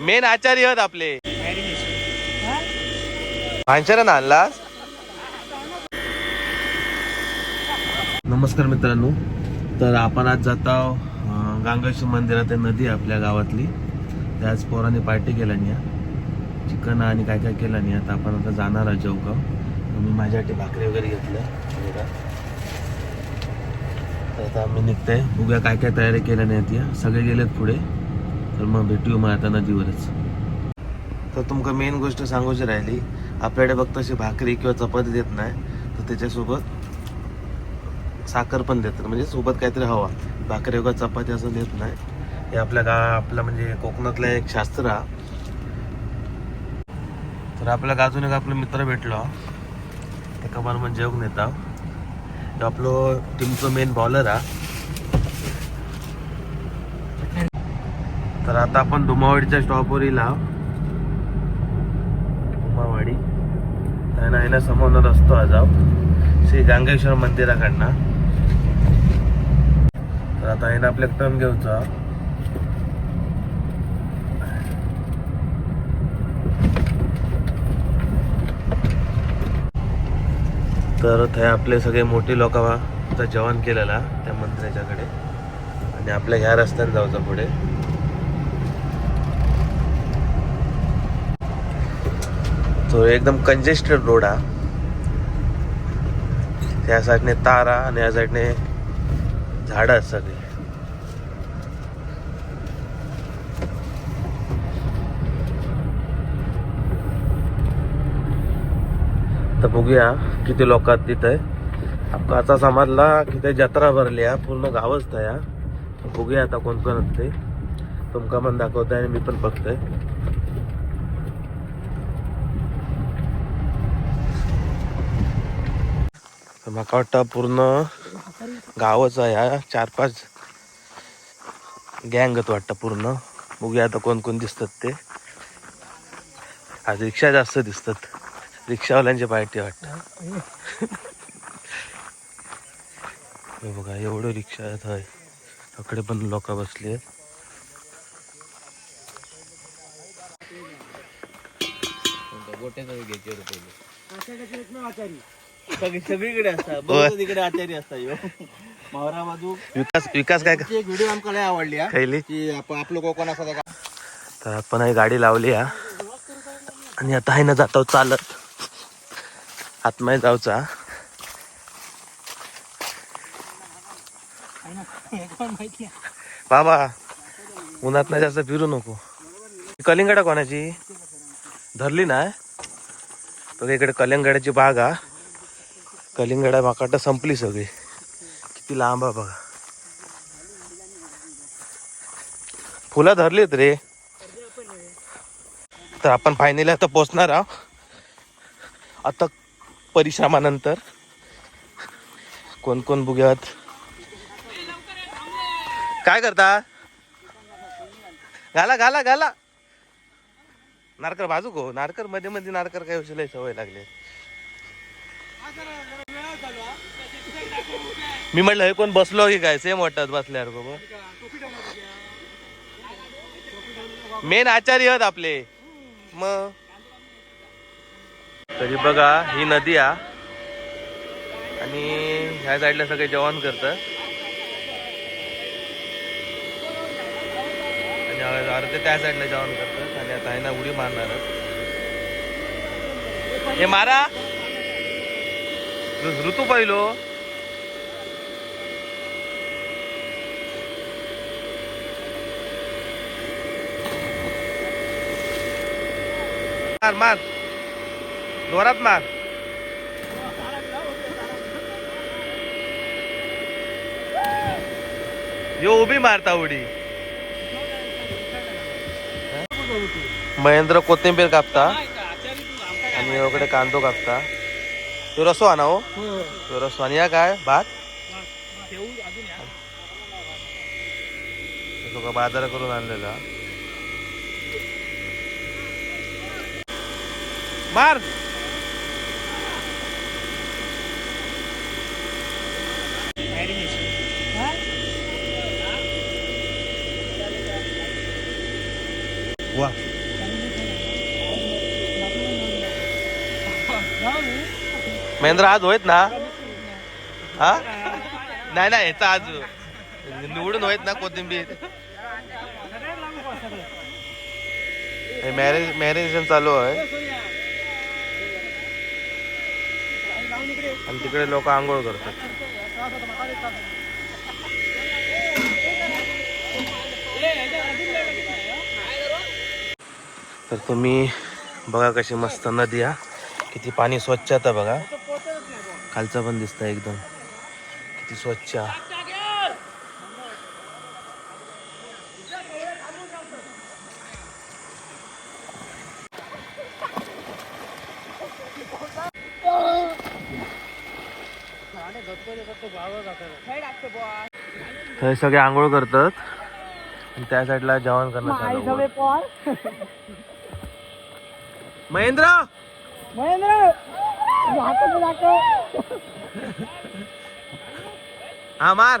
Main आचार्य आहेत आपले. भांचरा आणला आणलास नमस्कार मित्रांनो. तर आपण आज जात आहोत गांगेश्वर मंदिरात आहे नदी आहे आपल्या गावातली. त्याच पोराने पार्टी केला नाही चिकन आणि काय काय केलं नाही आता आपण आता जाणार आहे जवगाव मी माझ्यासाठी भाकरी वगैरे घेतल्या. तर आता आम्ही निघतोय. उद्या काय काय तयारी केल्या नाही त्या सगळे गेलेत पुढे. तर मग भेटू मग नदीवरच तर तुमका मेन गोष्ट सांगूची राहिली आपल्याकडे फक्त अशी भाकरी किंवा चपाती देत नाही तर त्याच्यासोबत साखर पण देतात म्हणजे सोबत काहीतरी हवा. भाकरी किंवा चपाती असं देत नाही. हे आपल्या गा आपलं म्हणजे कोकणातलं एक शास्त्र. हा. तर आपल्या गाजून एक आपला मित्र भेटलो. एका बरोबर जेवण नेता. तो आपलो टीमचो मेन बॉलर हा. तर आता आपण धुमावाडीच्या स्टॉपवर येईल आहोत. धुमावाडी. त्यानं आहे ना समोर रस्तो आज श्री गांगेश्वर मंदिराकडनं. तर आता आहे ना आपल्या टर्न घेऊचा तर थंय आपले सगळे मोठी लोक जेवण केलेला त्या मंदिराच्याकडे. आणि आपल्या ह्या रस्त्याने जाऊचा पुढे. तो एकदम कंजेस्टेड रोड हा. त्या साईडने तारा आणि या साईडने झाडं सगळे सगळी. तर बघूया किती लोकात तिथे. आता समजला की ते जत्रा भरली आहे पूर्ण गावच तया बघूया आता कोण कोण ते. तुमका पण दाखवताय आणि मी पण बघतोय. म्हाका वाटतं पूर्ण गावच आहे हा. चार पाच गँगत वाटतं पूर्ण. बघूया आता कोण कोण दिसतात ते. आज रिक्षा जास्त दिसतात. रिक्षावाल्यांच्या पार्टी वाटतं. हे बघा एवढं रिक्षा आहेत हय. तकडे पण लोक बसली आहेत. सगळीकडे असतात. बरोबर तिकडे आचार्य असतात ह्यो. मावरा बाजू. विकास विकास काय ती एक व्हिडिओ आमका लय आवडली हा. खायली की आप- आपलं कोकण असं का? तर आपण ही गाडी लावली हा. आणि आता आहे ना जातो चालत. आतमध्ये जाऊचा. बाबा उन्हात नाही जास्त फिरू नको. कलिंगडा कोणाची? धरली ना बघ इकडे कलिंगडाची बाग हा. कलिंगडा माकाट संपली सगळी. किती लांब आहे बघा. फुलं धरलीत रे. तर आपण फायनली आता पोचणार आहोत. आता परिश्रमानंतर. कोण कोण बघूयात काय करता? घाला घाला घाला. नारकर बाजू गो. नारकरमध्ये मध्ये नारकर काय उशिला सवय लागली. मी म्हटलं हे कोण बसलो की काय? सेम वाटत बसल्यावर बाबा मेन आचार्य आहेत आपले. मग? तरी बघा ही नदी आ. आणि ह्या साईडला सगळे जेवण करतात. आणि अर्धे त्या साईडला जेवण करतात. आणि आता आहे ना उडी मारणार हे मारा! ऋतू पहिलो. मार मार. जोरात मार. यो उभी मारता उडी. महेंद्र कोथिंबीर कापता. आणि इकडे कांदो कापता. तो रसो आणा हो. तो रसो आणि या काय? भात? तो का बाजार करून आणलेला. मार! वा. महेंद्र आज होईत ना? हा? नाही नाही ह्याचा आज निवडून होत ना कोथिंबीर. मॅरेज मॅरेज चालू आहे. आणि तिकडे लोक आंघोळ करतात. तर तुम्ही बघा कशी मस्त नदी हा किती पाणी स्वच्छ आता बघा. खालचं पण दिसतं एकदम. किती स्वच्छ. हा. सगळे आंघोळ करतात. त्या साईडला जेवण करणं चालू आहे. महेंद्र! हा मार.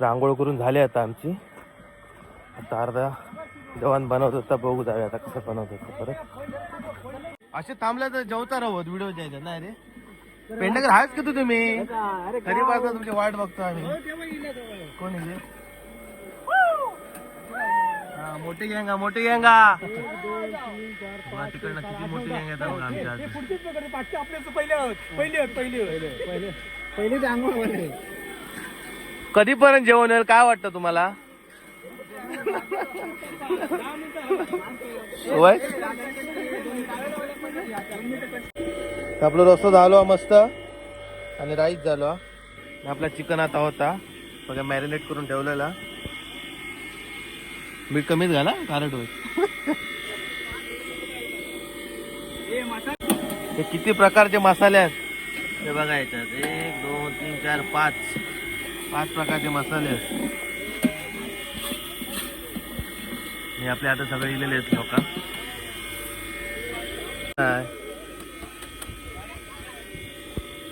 रांगोळ करून झाले आता आमची. आता अर्धा जेवण बनवत होता बघू जाऊया आता कसं बनवत होतं परत. असे थांबले तर जेवता राहू व्हिडिओ द्यायचा नाही रे? पेंडकर आहेच का तू तुम्ही? कधी पासून तुमची वाट बघतो आम्ही. कोण? हा, मोठी गँग मोठी गँग. तिकडनं किती मोठी गँग येतात आमच्या आज. कधीपर्यंत जेवण येईल काय वाटतं तुम्हाला? वय आपलं रस्ता झालो मस्त. आणि राईस झालो आणि आपला चिकन आता होता. बघा मॅरिनेट करून ठेवलेला. मीठ कमीच घाला खारट होईल. हे किती प्रकारचे मसाले आहेत? हे बघा याच्यात. एक दोन तीन चार पाच. पाच प्रकारचे मसाले आहेत. हे आपले आता सगळे इलेले आहेत लोक.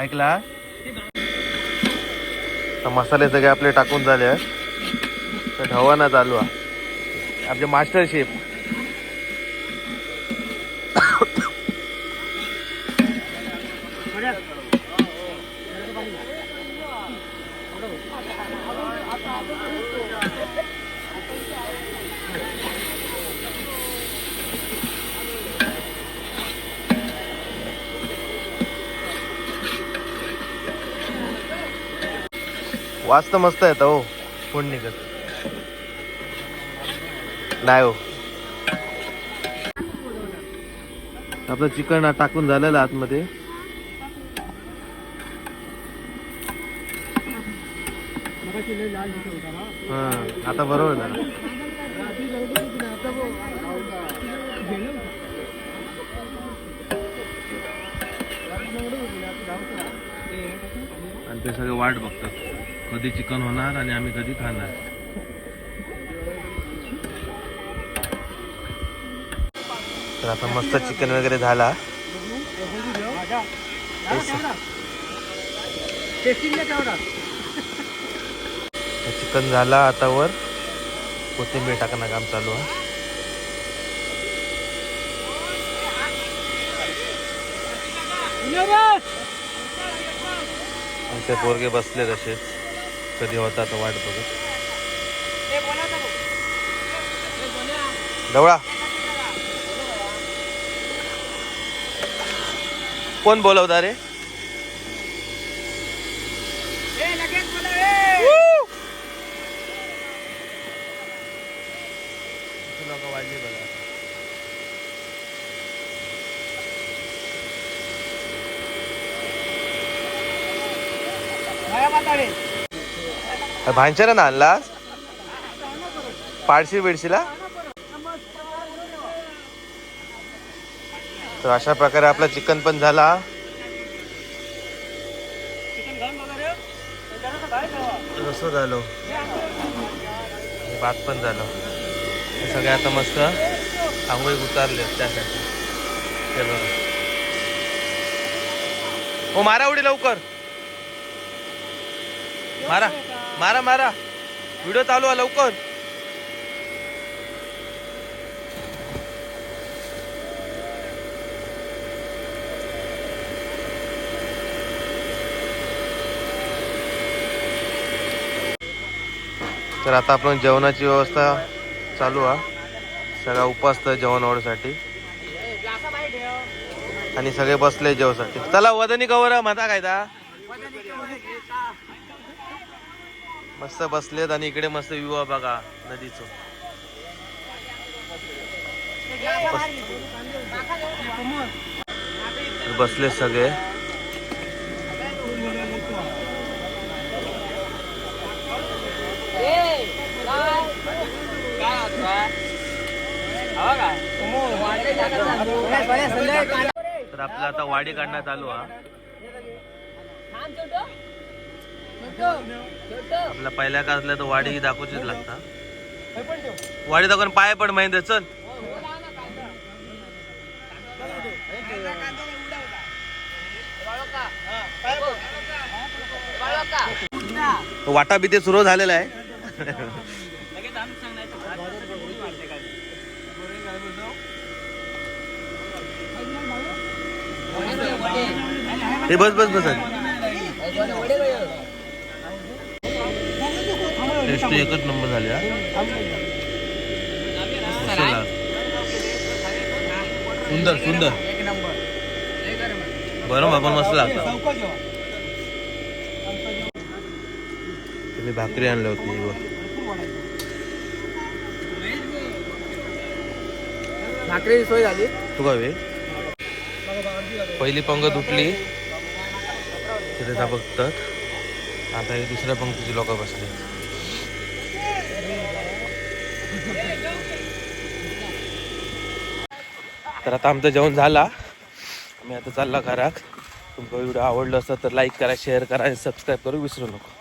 ऐकला? आता मसाले सगळे आपले टाकून झाले आहेत. तर ढवाना चालू आहे. आपले मास्टर शेफ. वास मस्त येतं हो. कोण निघत. नाही हो आपलं चिकन टाकून झालेलं आतमध्ये. हा आता बरोबर झालं. आणि ते सगळे वाट बघतात. कधी चिकन होणार आणि आम्ही कधी खाणार. तर आता मस्त चिकन वगैरे झाला. चिकन झाला आता वर. कोथिंबीर टाकणं काम चालू आहे. आमचे पोरगे बसले तसेच. कधी होता तर वाट बघत डवळा. कोण बोलवता रे? लोक ना आणलास पाडशी बिडशीला तर अशा प्रकारे आपला चिकन पण झाला. रसो झालो. भात पण झालं. सगळे आता मस्त आंघोळी उतारले त्यासाठी. हे बघा. हो मारा उडी लवकर. मारा. मारा मारा. व्हिडिओ चालू आहे लवकर. तर आता आपण जेवणाची व्यवस्था चालू आहे सगळा उपास तर जेवण ओढसाठी आणि सगळे बसले जेवसाठी. चला वदनी कवर माझा कायदा मस्त बसलेत आणि इकडे मस्त व्यू आहे बघा नदीचं. बसले सगळे. तर आपलं आता वाडी काढण्यात चालू हा. आपल्या पहिल्या का असल्या तर वाडी दाखवचीच लागता वाडी दाखवून पाय पण माहिती चल. वाटा बिते सुरू झालेला आहे. हे बस बस बस टेस्ट एकच नंबर झाले. सुंदर सुंदर. गरम आपण मस्त लागतं तुम्ही भाकरी आणली होती. भाकरी सोय झाली. तू का वे? पहिली पंगत उठली. तिथे त्या बघतात आता हे दुसऱ्या पंक्तीची लोक बसले. तर आता आमचं जेवण झाला. मी आता चालला घरात. तुमचा व्हिडिओ आवडला असता तर लाईक करा शेअर करा आणि सबस्क्राईब करू विसरू नको.